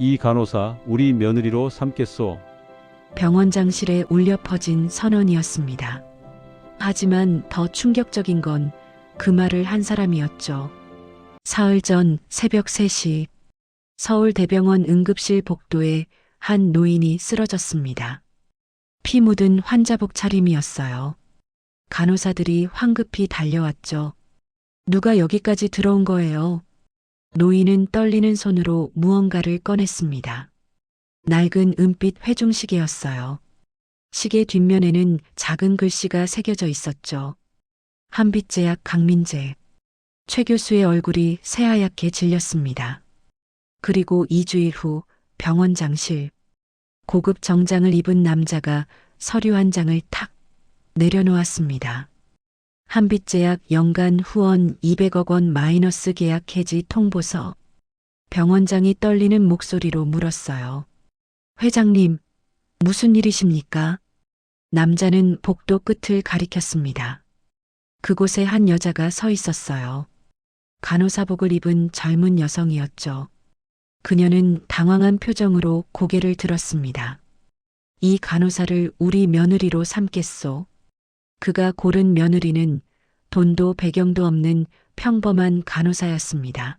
이 간호사 우리 며느리로 삼겠소. 병원장실에 울려 퍼진 선언이었습니다. 하지만 더 충격적인 건 그 말을 한 사람이었죠. 사흘 전 새벽 3시 서울대병원 응급실 복도에 한 노인이 쓰러졌습니다. 피 묻은 환자복 차림이었어요. 간호사들이 황급히 달려왔죠. 누가 여기까지 들어온 거예요? 노인은 떨리는 손으로 무언가를 꺼냈습니다. 낡은 은빛 회중시계였어요. 시계 뒷면에는 작은 글씨가 새겨져 있었죠. 한빛제약 강민재. 최 교수의 얼굴이 새하얗게 질렸습니다. 그리고 2주일 후 병원 장실. 고급 정장을 입은 남자가 서류 한 장을 탁 내려놓았습니다. 한빛제약 연간 후원 200억 원 마이너스 계약 해지 통보서. 병원장이 떨리는 목소리로 물었어요. 회장님, 무슨 일이십니까? 남자는 복도 끝을 가리켰습니다. 그곳에 한 여자가 서 있었어요. 간호사복을 입은 젊은 여성이었죠. 그녀는 당황한 표정으로 고개를 들었습니다. 이 간호사를 우리 며느리로 삼겠소. 그가 고른 며느리는 돈도 배경도 없는 평범한 간호사였습니다.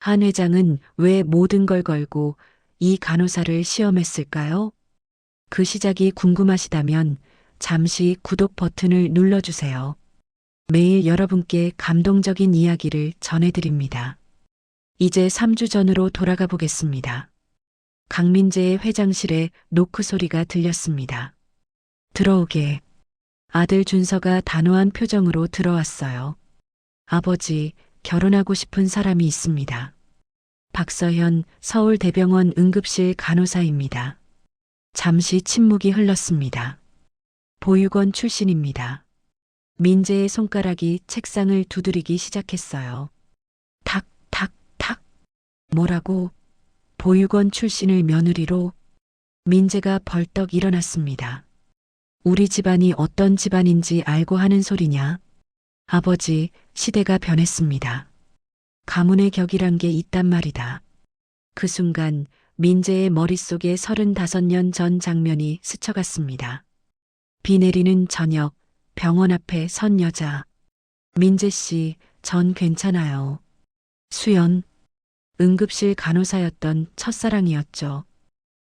한 회장은 왜 모든 걸 걸고 이 간호사를 시험했을까요? 그 시작이 궁금하시다면 잠시 구독 버튼을 눌러주세요. 매일 여러분께 감동적인 이야기를 전해드립니다. 이제 3주 전으로 돌아가 보겠습니다. 강민재의 회장실에 노크 소리가 들렸습니다. 들어오게. 아들 준서가 단호한 표정으로 들어왔어요. 아버지, 결혼하고 싶은 사람이 있습니다. 박서현 서울대병원 응급실 간호사입니다. 잠시 침묵이 흘렀습니다. 보육원 출신입니다. 민재의 손가락이 책상을 두드리기 시작했어요. 탁, 탁, 탁. 뭐라고? 보육원 출신을 며느리로? 민재가 벌떡 일어났습니다. 우리 집안이 어떤 집안인지 알고 하는 소리냐? 아버지, 시대가 변했습니다. 가문의 격이란 게 있단 말이다. 그 순간 민재의 머릿속에 35년 전 장면이 스쳐갔습니다. 비 내리는 저녁, 병원 앞에 선 여자. 민재 씨, 전 괜찮아요. 수연, 응급실 간호사였던 첫사랑이었죠.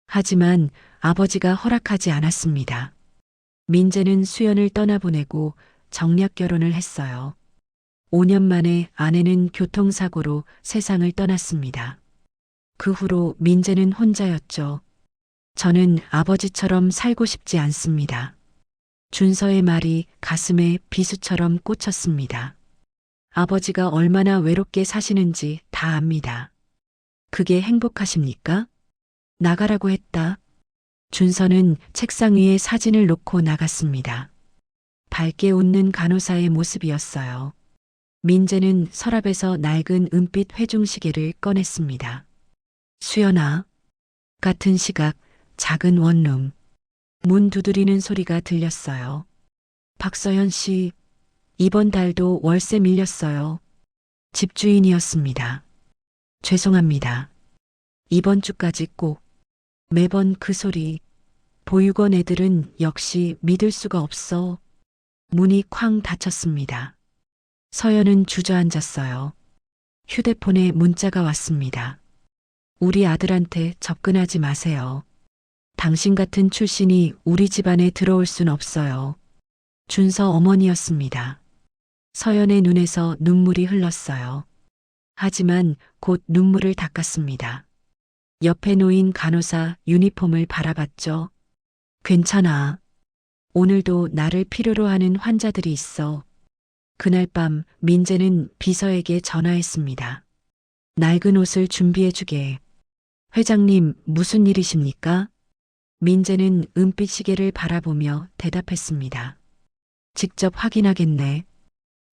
하지만 아버지가 허락하지 않았습니다. 민재는 수연을 떠나보내고 정략 결혼을 했어요. 5년 만에 아내는 교통사고로 세상을 떠났습니다. 그 후로 민재는 혼자였죠. 저는 아버지처럼 살고 싶지 않습니다. 준서의 말이 가슴에 비수처럼 꽂혔습니다. 아버지가 얼마나 외롭게 사시는지 다 압니다. 그게 행복하십니까? 나가라고 했다. 준서는 책상 위에 사진을 놓고 나갔습니다. 밝게 웃는 간호사의 모습이었어요. 민재는 서랍에서 낡은 은빛 회중시계를 꺼냈습니다. 수연아. 같은 시각, 작은 원룸. 문 두드리는 소리가 들렸어요. 박서연 씨, 이번 달도 월세 밀렸어요. 집주인이었습니다. 죄송합니다. 이번 주까지 꼭. 매번 그 소리. 보육원 애들은 역시 믿을 수가 없어. 문이 쾅 닫혔습니다. 서연은 주저앉았어요. 휴대폰에 문자가 왔습니다. 우리 아들한테 접근하지 마세요. 당신 같은 출신이 우리 집안에 들어올 순 없어요. 준서 어머니였습니다. 서연의 눈에서 눈물이 흘렀어요. 하지만 곧 눈물을 닦았습니다. 옆에 놓인 간호사 유니폼을 바라봤죠. 괜찮아. 오늘도 나를 필요로 하는 환자들이 있어. 그날 밤 민재는 비서에게 전화했습니다. 낡은 옷을 준비해주게. 회장님, 무슨 일이십니까? 민재는 은빛 시계를 바라보며 대답했습니다. 직접 확인하겠네.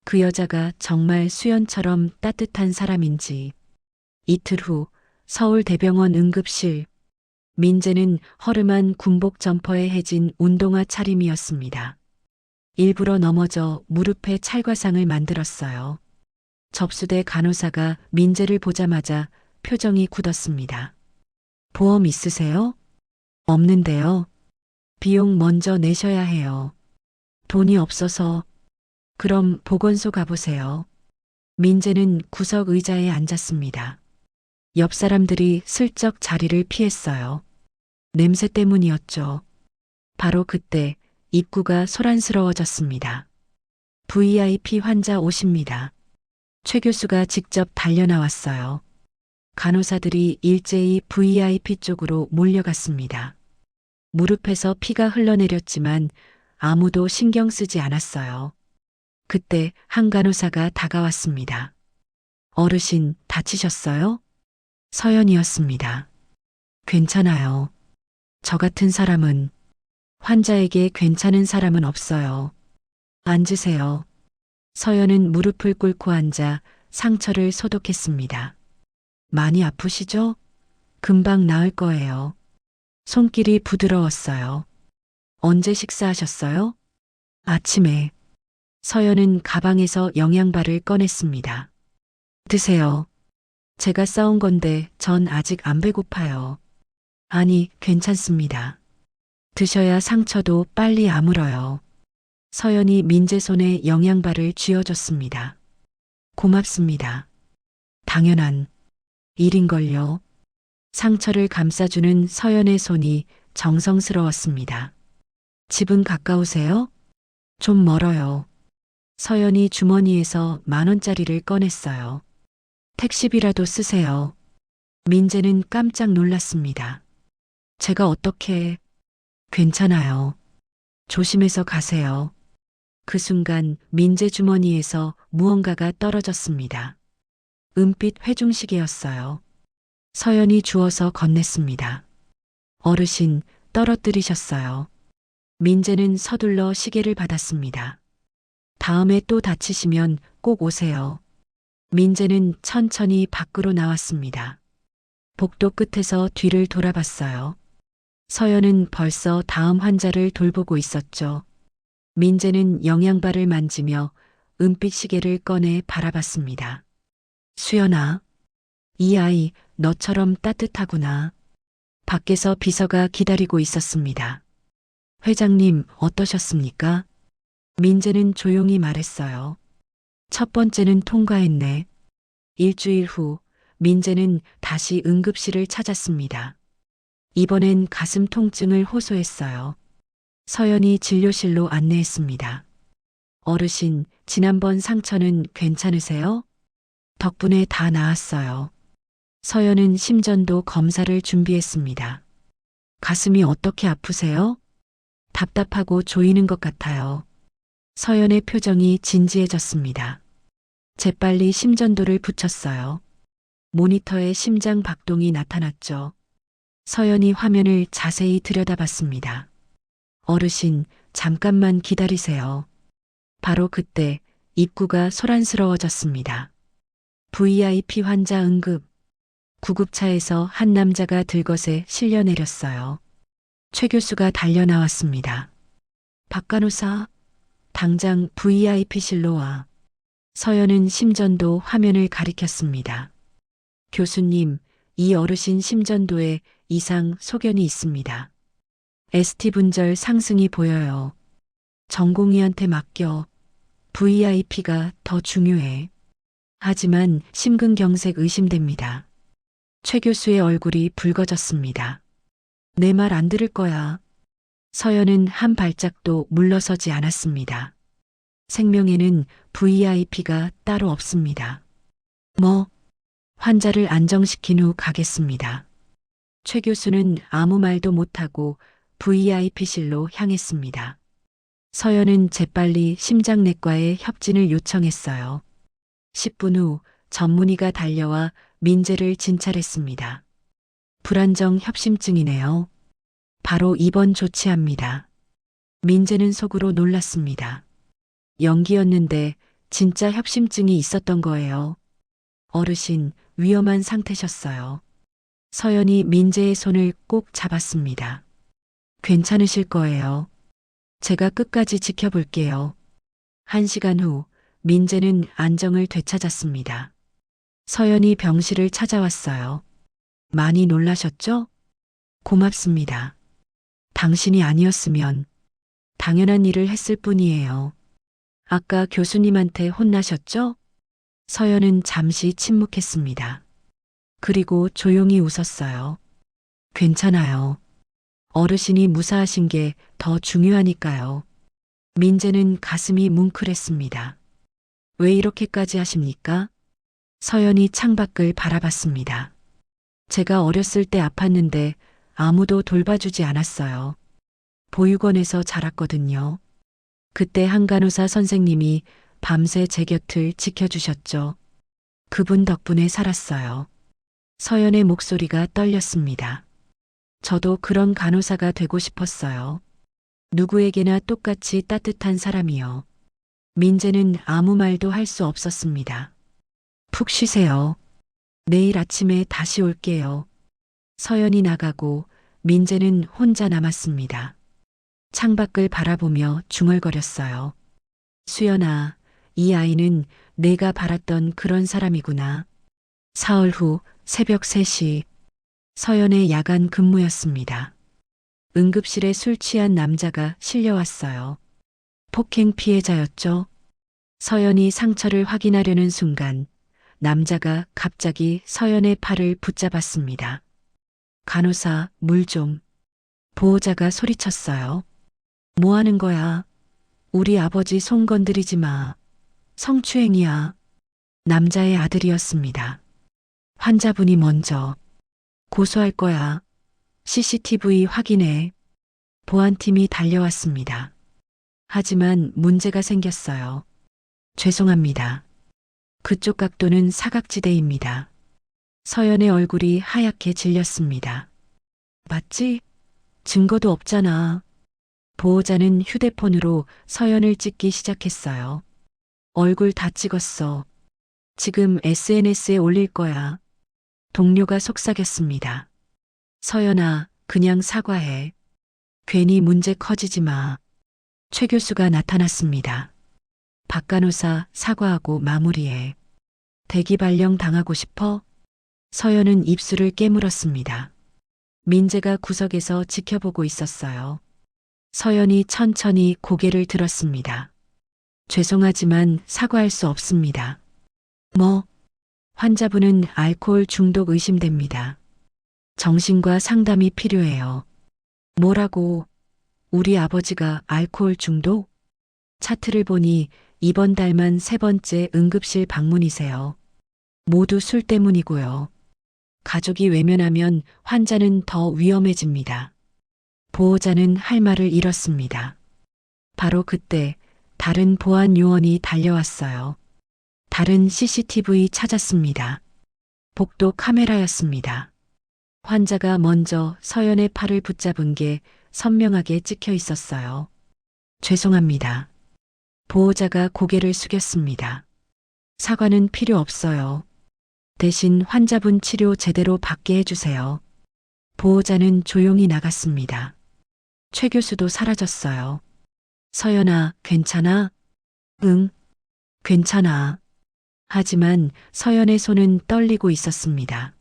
그 여자가 정말 수연처럼 따뜻한 사람인지. 이틀 후 서울대병원 응급실. 민재는 허름한 군복 점퍼에 해진 운동화 차림이었습니다. 일부러 넘어져 무릎에 찰과상을 만들었어요. 접수대 간호사가 민재를 보자마자 표정이 굳었습니다. 보험 있으세요? 없는데요. 비용 먼저 내셔야 해요. 돈이 없어서. 그럼 보건소 가보세요. 민재는 구석 의자에 앉았습니다. 옆 사람들이 슬쩍 자리를 피했어요. 냄새 때문이었죠. 바로 그때 입구가 소란스러워졌습니다. VIP 환자 오십니다. 최 교수가 직접 달려나왔어요. 간호사들이 일제히 VIP 쪽으로 몰려갔습니다. 무릎에서 피가 흘러내렸지만 아무도 신경 쓰지 않았어요. 그때 한 간호사가 다가왔습니다. 어르신 다치셨어요? 서연이었습니다. 괜찮아요. 저 같은 사람은 환자에게 괜찮은 사람은 없어요. 앉으세요. 서연은 무릎을 꿇고 앉아 상처를 소독했습니다. 많이 아프시죠? 금방 나을 거예요. 손길이 부드러웠어요. 언제 식사하셨어요? 아침에. 서연은 가방에서 영양바를 꺼냈습니다. 드세요. 제가 싸운 건데 전 아직 안 배고파요. 아니, 괜찮습니다. 드셔야 상처도 빨리 아물어요. 서연이 민재 손에 영양바를 쥐어줬습니다. 고맙습니다. 당연한 일인걸요. 상처를 감싸주는 서연의 손이 정성스러웠습니다. 집은 가까우세요? 좀 멀어요. 서연이 주머니에서 만 원짜리를 꺼냈어요. 택시비라도 쓰세요. 민재는 깜짝 놀랐습니다. 제가 어떻게... 괜찮아요. 조심해서 가세요. 그 순간 민재 주머니에서 무언가가 떨어졌습니다. 은빛 회중시계였어요. 서연이 주워서 건넸습니다. 어르신 떨어뜨리셨어요. 민재는 서둘러 시계를 받았습니다. 다음에 또 다치시면 꼭 오세요. 민재는 천천히 밖으로 나왔습니다. 복도 끝에서 뒤를 돌아봤어요. 서연은 벌써 다음 환자를 돌보고 있었죠. 민재는 영양바를 만지며 은빛 시계를 꺼내 바라봤습니다. 수연아, 이 아이 너처럼 따뜻하구나. 밖에서 비서가 기다리고 있었습니다. 회장님 어떠셨습니까? 민재는 조용히 말했어요. 첫 번째는 통과했네. 일주일 후 민재는 다시 응급실을 찾았습니다. 이번엔 가슴 통증을 호소했어요. 서연이 진료실로 안내했습니다. 어르신, 지난번 상처는 괜찮으세요? 덕분에 다 나았어요. 서연은 심전도 검사를 준비했습니다. 가슴이 어떻게 아프세요? 답답하고 조이는 것 같아요. 서연의 표정이 진지해졌습니다. 재빨리 심전도를 붙였어요. 모니터에 심장 박동이 나타났죠. 서연이 화면을 자세히 들여다봤습니다. 어르신, 잠깐만 기다리세요. 바로 그때 입구가 소란스러워졌습니다. VIP 환자 응급. 구급차에서 한 남자가 들것에 실려 내렸어요. 최 교수가 달려 나왔습니다. 박간호사, 당장 VIP실로 와. 서연은 심전도 화면을 가리켰습니다. 교수님, 이 어르신 심전도에 이상 소견이 있습니다. ST 분절 상승이 보여요. 전공의한테 맡겨. VIP가 더 중요해. 하지만 심근경색 의심됩니다. 최 교수의 얼굴이 붉어졌습니다. 내 말 안 들을 거야. 서연은 한 발짝도 물러서지 않았습니다. 생명에는 VIP가 따로 없습니다. 뭐, 환자를 안정시킨 후 가겠습니다. 최 교수는 아무 말도 못하고 VIP실로 향했습니다. 서연은 재빨리 심장내과에 협진을 요청했어요. 10분 후 전문의가 달려와 민재를 진찰했습니다. 불안정 협심증이네요. 바로 입원 조치합니다. 민재는 속으로 놀랐습니다. 연기였는데 진짜 협심증이 있었던 거예요. 어르신, 위험한 상태셨어요. 서연이 민재의 손을 꼭 잡았습니다. 괜찮으실 거예요. 제가 끝까지 지켜볼게요. 한 시간 후 민재는 안정을 되찾았습니다. 서연이 병실을 찾아왔어요. 많이 놀라셨죠? 고맙습니다. 당신이 아니었으면 당연한 일을 했을 뿐이에요. 아까 교수님한테 혼나셨죠? 서연은 잠시 침묵했습니다. 그리고 조용히 웃었어요. 괜찮아요. 어르신이 무사하신 게 더 중요하니까요. 민재는 가슴이 뭉클했습니다. 왜 이렇게까지 하십니까? 서연이 창밖을 바라봤습니다. 제가 어렸을 때 아팠는데 아무도 돌봐주지 않았어요. 보육원에서 자랐거든요. 그때 한 간호사 선생님이 밤새 제 곁을 지켜주셨죠. 그분 덕분에 살았어요. 서연의 목소리가 떨렸습니다. 저도 그런 간호사가 되고 싶었어요. 누구에게나 똑같이 따뜻한 사람이요. 민재는 아무 말도 할 수 없었습니다. 푹 쉬세요. 내일 아침에 다시 올게요. 서연이 나가고 민재는 혼자 남았습니다. 창밖을 바라보며 중얼거렸어요. 수연아, 이 아이는 내가 바랐던 그런 사람이구나. 사흘 후 새벽 3시 서연의 야간 근무였습니다. 응급실에 술 취한 남자가 실려왔어요. 폭행 피해자였죠. 서연이 상처를 확인하려는 순간 남자가 갑자기 서연의 팔을 붙잡았습니다. 간호사, 물 좀. 보호자가 소리쳤어요. 뭐 하는 거야? 우리 아버지 손 건드리지 마. 성추행이야. 남자의 아들이었습니다. 환자분이 먼저 고소할 거야. CCTV 확인해. 보안팀이 달려왔습니다. 하지만 문제가 생겼어요. 죄송합니다. 그쪽 각도는 사각지대입니다. 서연의 얼굴이 하얗게 질렸습니다. 맞지? 증거도 없잖아. 보호자는 휴대폰으로 서연을 찍기 시작했어요. 얼굴 다 찍었어. 지금 SNS에 올릴 거야. 동료가 속삭였습니다. 서연아, 그냥 사과해. 괜히 문제 커지지 마. 최 교수가 나타났습니다. 박간호사 사과하고 마무리해. 대기 발령 당하고 싶어? 서연은 입술을 깨물었습니다. 민재가 구석에서 지켜보고 있었어요. 서연이 천천히 고개를 들었습니다. 죄송하지만 사과할 수 없습니다. 뭐? 환자분은 알코올 중독 의심됩니다. 정신과 상담이 필요해요. 뭐라고? 우리 아버지가 알코올 중독? 차트를 보니 이번 달만 세 번째 응급실 방문이세요. 모두 술 때문이고요. 가족이 외면하면 환자는 더 위험해집니다. 보호자는 할 말을 잃었습니다. 바로 그때 다른 보안 요원이 달려왔어요. 다른 CCTV 찾았습니다. 복도 카메라였습니다. 환자가 먼저 서연의 팔을 붙잡은 게 선명하게 찍혀 있었어요. 죄송합니다. 보호자가 고개를 숙였습니다. 사과는 필요 없어요. 대신 환자분 치료 제대로 받게 해주세요. 보호자는 조용히 나갔습니다. 최 교수도 사라졌어요. 서연아, 괜찮아? 응, 괜찮아. 하지만 서연의 손은 떨리고 있었습니다.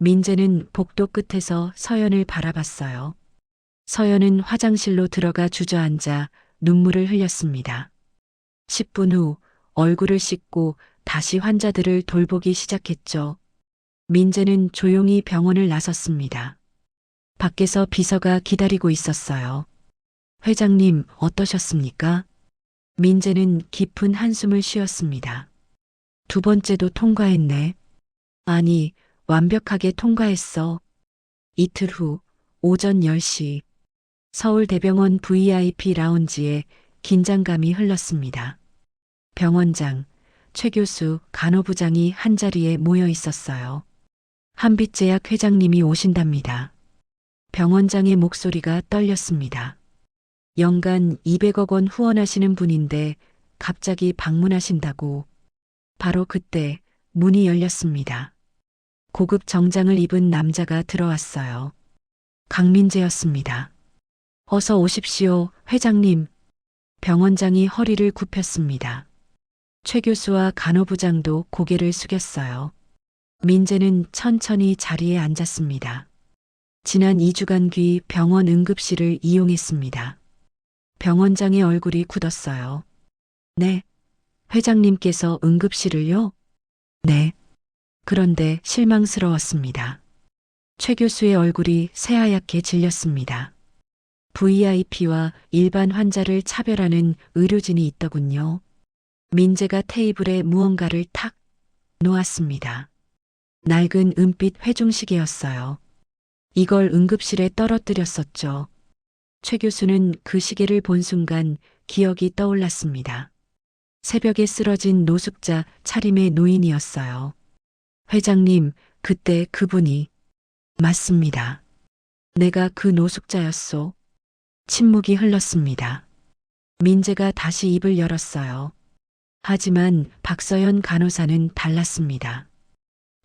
민재는 복도 끝에서 서연을 바라봤어요. 서연은 화장실로 들어가 주저앉아 눈물을 흘렸습니다. 10분 후 얼굴을 씻고 다시 환자들을 돌보기 시작했죠. 민재는 조용히 병원을 나섰습니다. 밖에서 비서가 기다리고 있었어요. 회장님, 어떠셨습니까? 민재는 깊은 한숨을 쉬었습니다. 두 번째도 통과했네. 아니, 완벽하게 통과했어. 이틀 후 오전 10시 서울대병원 VIP 라운지에 긴장감이 흘렀습니다. 병원장, 최 교수, 간호부장이 한자리에 모여 있었어요. 한빛제약 회장님이 오신답니다. 병원장의 목소리가 떨렸습니다. 연간 200억 원 후원하시는 분인데 갑자기 방문하신다고. 바로 그때 문이 열렸습니다. 고급 정장을 입은 남자가 들어왔어요. 강민재였습니다. 어서 오십시오, 회장님. 병원장이 허리를 굽혔습니다. 최 교수와 간호부장도 고개를 숙였어요. 민재는 천천히 자리에 앉았습니다. 지난 2주간 귀 병원 응급실을 이용했습니다. 병원장의 얼굴이 굳었어요. 네. 회장님께서 응급실을요? 네. 그런데 실망스러웠습니다. 최 교수의 얼굴이 새하얗게 질렸습니다. VIP와 일반 환자를 차별하는 의료진이 있더군요. 민재가 테이블에 무언가를 탁 놓았습니다. 낡은 은빛 회중시계였어요. 이걸 응급실에 떨어뜨렸었죠. 최 교수는 그 시계를 본 순간 기억이 떠올랐습니다. 새벽에 쓰러진 노숙자 차림의 노인이었어요. 회장님, 그때 그분이 맞습니다. 내가 그 노숙자였소. 침묵이 흘렀습니다. 민재가 다시 입을 열었어요. 하지만 박서연 간호사는 달랐습니다.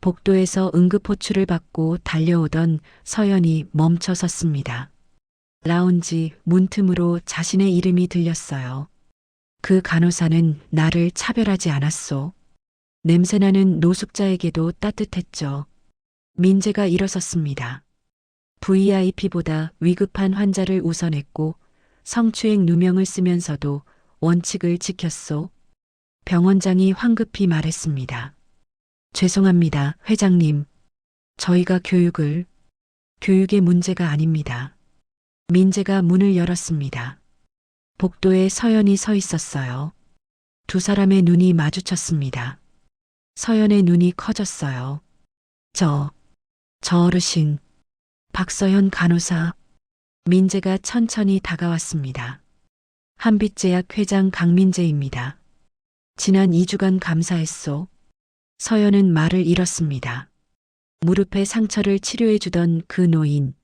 복도에서 응급호출을 받고 달려오던 서연이 멈춰 섰습니다. 라운지 문틈으로 자신의 이름이 들렸어요. 그 간호사는 나를 차별하지 않았소. 냄새나는 노숙자에게도 따뜻했죠. 민재가 일어섰습니다. VIP보다 위급한 환자를 우선했고 성추행 누명을 쓰면서도 원칙을 지켰소. 병원장이 황급히 말했습니다. 죄송합니다, 회장님. 저희가 교육을, 교육의 문제가 아닙니다. 민재가 문을 열었습니다. 복도에 서연이 서 있었어요. 두 사람의 눈이 마주쳤습니다. 서연의 눈이 커졌어요. 저, 저 어르신, 박서연 간호사, 민재가 천천히 다가왔습니다. 한빛제약 회장 강민재입니다. 지난 2주간 감사했소. 서연은 말을 잃었습니다. 무릎에 상처를 치료해주던 그 노인,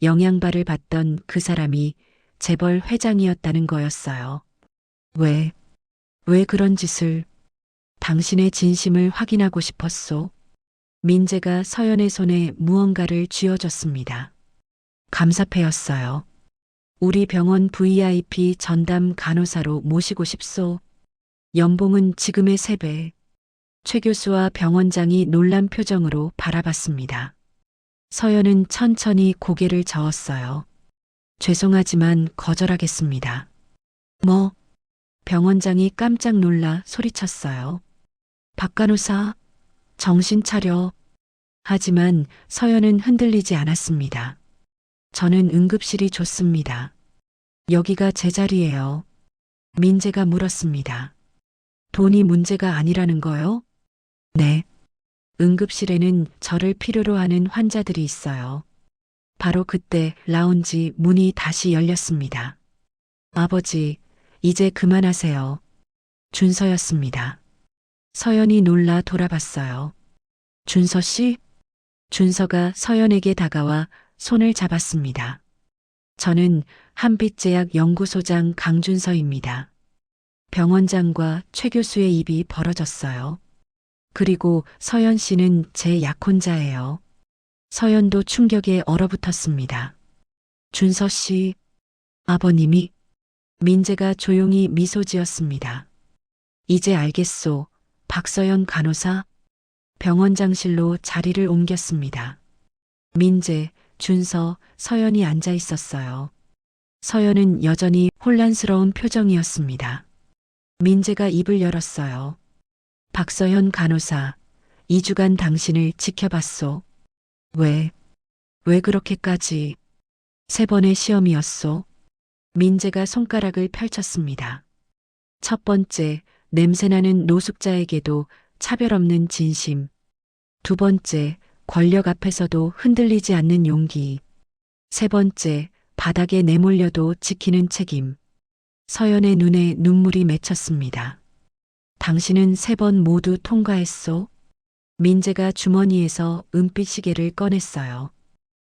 영양발을 받던 그 사람이 재벌 회장이었다는 거였어요. 왜, 왜 그런 짓을, 당신의 진심을 확인하고 싶었소. 민재가 서연의 손에 무언가를 쥐어줬습니다. 감사패였어요. 우리 병원 VIP 전담 간호사로 모시고 싶소. 연봉은 지금의 세배 최 교수와 병원장이 놀란 표정으로 바라봤습니다. 서연은 천천히 고개를 저었어요. 죄송하지만 거절하겠습니다. 뭐? 병원장이 깜짝 놀라 소리쳤어요. 박간호사, 정신 차려. 하지만 서연은 흔들리지 않았습니다. 저는 응급실이 좋습니다. 여기가 제 자리예요. 민재가 물었습니다. 돈이 문제가 아니라는 거요? 네. 응급실에는 저를 필요로 하는 환자들이 있어요. 바로 그때 라운지 문이 다시 열렸습니다. 아버지, 이제 그만하세요. 준서였습니다. 서연이 놀라 돌아봤어요. 준서 씨? 준서가 서연에게 다가와 손을 잡았습니다. 저는 한빛제약 연구소장 강준서입니다. 병원장과 최 교수의 입이 벌어졌어요. 그리고 서연 씨는 제 약혼자예요. 서연도 충격에 얼어붙었습니다. 준서 씨, 아버님이 민재가 조용히 미소 지었습니다. 이제 알겠소. 박서연 간호사 병원장실로 자리를 옮겼습니다. 민재, 준서, 서연이 앉아 있었어요. 서연은 여전히 혼란스러운 표정이었습니다. 민재가 입을 열었어요. 박서현 간호사, 2주간 당신을 지켜봤소. 왜, 왜 그렇게까지? 세 번의 시험이었소. 민재가 손가락을 펼쳤습니다. 첫 번째, 냄새나는 노숙자에게도 차별 없는 진심. 두 번째, 권력 앞에서도 흔들리지 않는 용기. 세 번째, 바닥에 내몰려도 지키는 책임. 서연의 눈에 눈물이 맺혔습니다. 당신은 세 번 모두 통과했소. 민재가 주머니에서 은빛 시계를 꺼냈어요.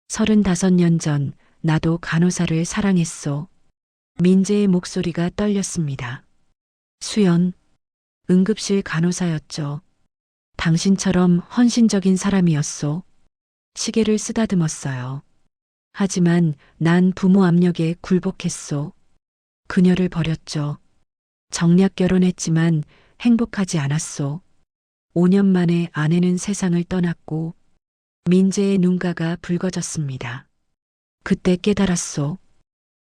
서른다섯 년전 나도 간호사를 사랑했소. 민재의 목소리가 떨렸습니다. 수연, 응급실 간호사였죠. 당신처럼 헌신적인 사람이었소. 시계를 쓰다듬었어요. 하지만 난 부모 압력에 굴복했소. 그녀를 버렸죠. 정략 결혼했지만 행복하지 않았소. 5년 만에 아내는 세상을 떠났고 민재의 눈가가 붉어졌습니다. 그때 깨달았소.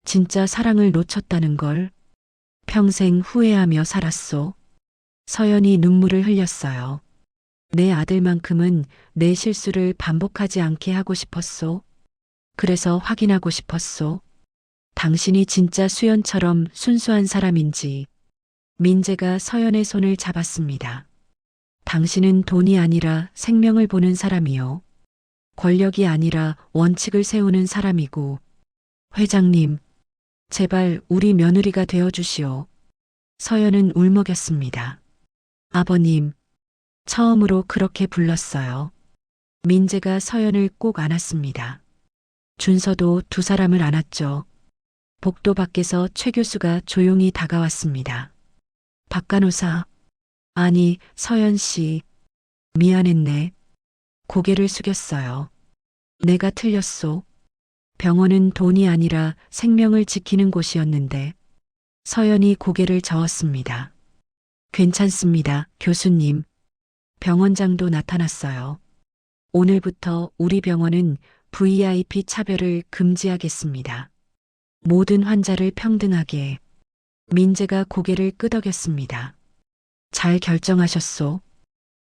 진짜 사랑을 놓쳤다는 걸. 평생 후회하며 살았소. 서연이 눈물을 흘렸어요. 내 아들만큼은 내 실수를 반복하지 않게 하고 싶었소. 그래서 확인하고 싶었소. 당신이 진짜 수연처럼 순수한 사람인지. 민재가 서연의 손을 잡았습니다. 당신은 돈이 아니라 생명을 보는 사람이요. 권력이 아니라 원칙을 세우는 사람이고. 회장님, 제발 우리 며느리가 되어 주시오. 서연은 울먹였습니다. 아버님, 처음으로 그렇게 불렀어요. 민재가 서연을 꼭 안았습니다. 준서도 두 사람을 안았죠. 복도 밖에서 최 교수가 조용히 다가왔습니다. 박 간호사, 아니, 서연 씨, 미안했네. 고개를 숙였어요. 내가 틀렸소. 병원은 돈이 아니라 생명을 지키는 곳이었는데, 서연이 고개를 저었습니다. 괜찮습니다, 교수님. 병원장도 나타났어요. 오늘부터 우리 병원은 VIP 차별을 금지하겠습니다. 모든 환자를 평등하게. 민재가 고개를 끄덕였습니다. 잘 결정하셨소.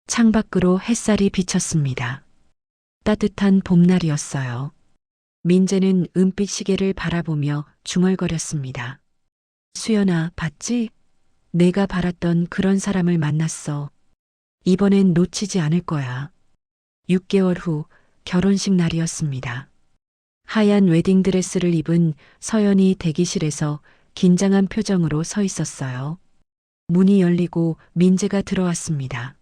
창밖으로 햇살이 비쳤습니다. 따뜻한 봄날이었어요. 민재는 은빛 시계를 바라보며 중얼거렸습니다. 수연아, 봤지? 내가 바랐던 그런 사람을 만났어. 이번엔 놓치지 않을 거야. 6개월 후 결혼식 날이었습니다. 하얀 웨딩드레스를 입은 서연이 대기실에서 긴장한 표정으로 서 있었어요. 문이 열리고 민재가 들어왔습니다.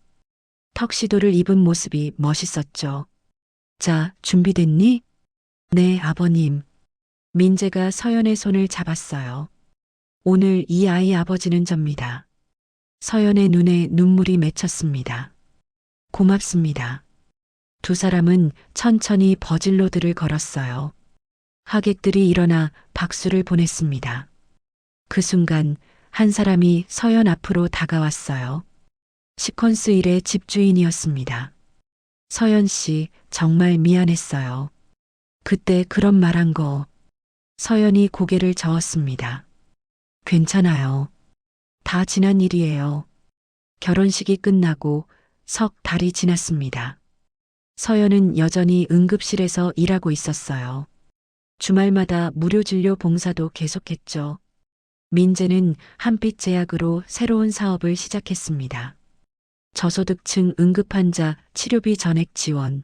턱시도를 입은 모습이 멋있었죠. 자, 준비됐니? 네, 아버님. 민재가 서연의 손을 잡았어요. 오늘 이 아이 아버지는 접니다. 서연의 눈에 눈물이 맺혔습니다. 고맙습니다. 두 사람은 천천히 버질로드를 걸었어요. 하객들이 일어나 박수를 보냈습니다. 그 순간 한 사람이 서연 앞으로 다가왔어요. 시퀀스 일의 집주인이었습니다. 서연 씨, 정말 미안했어요. 그때 그런 말 한 거. 서연이 고개를 저었습니다. 괜찮아요. 다 지난 일이에요. 결혼식이 끝나고 석 달이 지났습니다. 서연은 여전히 응급실에서 일하고 있었어요. 주말마다 무료 진료 봉사도 계속했죠. 민재는 한빛 제약으로 새로운 사업을 시작했습니다. 저소득층 응급환자 치료비 전액 지원.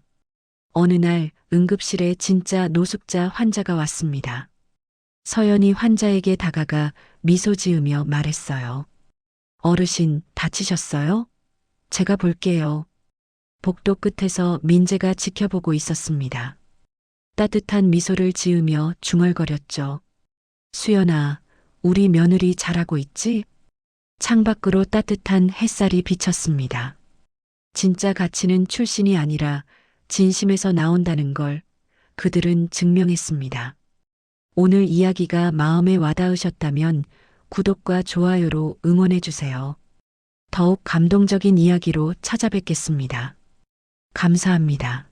어느 날 응급실에 진짜 노숙자 환자가 왔습니다. 서연이 환자에게 다가가 미소 지으며 말했어요. 어르신, 다치셨어요? 제가 볼게요. 복도 끝에서 민재가 지켜보고 있었습니다. 따뜻한 미소를 지으며 중얼거렸죠. 수연아, 우리 며느리 잘하고 있지? 창밖으로 따뜻한 햇살이 비쳤습니다. 진짜 가치는 출신이 아니라 진심에서 나온다는 걸 그들은 증명했습니다. 오늘 이야기가 마음에 와닿으셨다면 구독과 좋아요로 응원해주세요. 더욱 감동적인 이야기로 찾아뵙겠습니다. 감사합니다.